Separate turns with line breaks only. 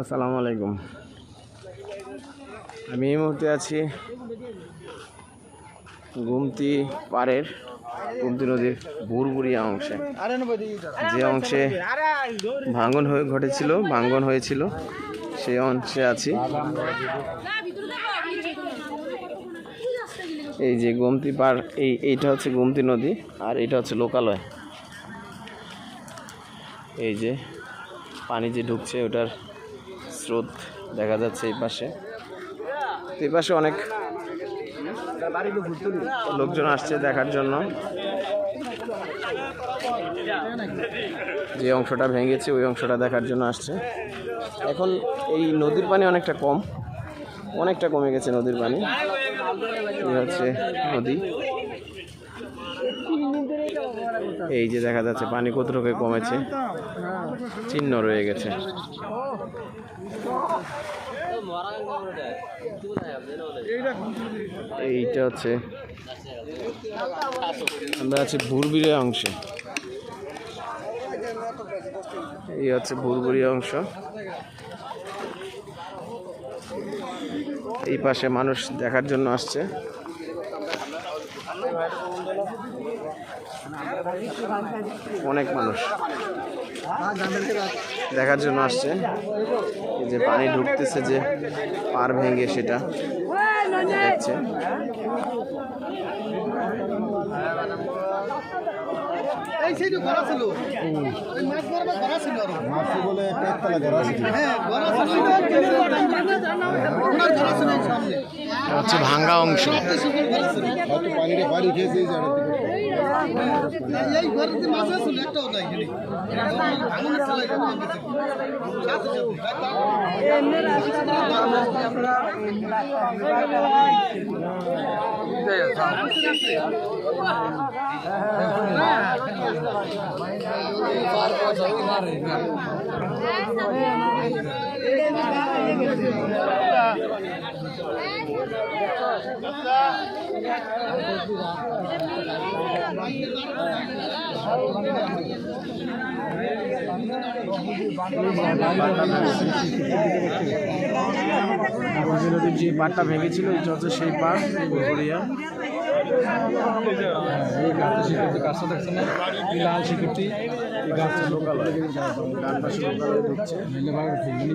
আসসালামু আলাইকুম। আমি এই মুহূর্তে আছি গুমতি পাড়ের, গুমতি নদীর বুরবুরিয়া অংশে। যে অংশে ভাঙন হয়ে ঘটেছিল, ভাঙন হয়েছিল সেই অংশে আছি। এই যে গোমতি পাড়, এই এইটা হচ্ছে গোমতি নদী আর এটা হচ্ছে লোকালয়। এই যে পানি যে ঢুকছে ওটার স্রোত দেখা যাচ্ছে এই পাশে। এই পাশে অনেক লোকজন আসছে দেখার জন্য। যে অংশটা ভেঙেছে, ওই অংশটা দেখার জন্য আসছে। এখন এই নদীর পানি অনেকটা কম। অনেকটা কমে গেছে নদীর পানি। হচ্ছে নদী। এই যে দেখা যাচ্ছে পানি কতটুকু কমেছে? চিহ্ন রয়ে গেছে। এইটা হচ্ছে, আমরা আছি ভুরবিরে অংশে। এই হচ্ছে ভুরভুরি অংশ। এই পাশে মানুষ দেখার জন্য আসছে। অনেক মানুষ। দেখার জন্য আসছে। যে পানি ঢুকতেছে যে পার ভেঙে সেটা দেখছে
এই সাইডে ঘোরা ছিল ওই মাছ মারবার ঘোরা ছিল আরও হ্যাঁ ঘোরা ছিল ওনার ঘোরা ছিল সামনে
এটা হচ্ছে ভাঙ্গা অংশ
এই ঘরে যে মাছ ছিল একটাও নাই এখানে ভাঙনের ছেলে কেমন গেছে সাথে
নদীর যে পাড়টা ভেঙেছিল এটা হচ্ছে সেই পাড় বুরবুরিয়া
এই গাছটা শিখেছে গাছটা দেখছে না? এই লাল শিখেছি এই গাছটা লোকালয়।
ডান পাশে লোকালয়ে ঢুকছে।
নিলে ভাগ ফিল্মি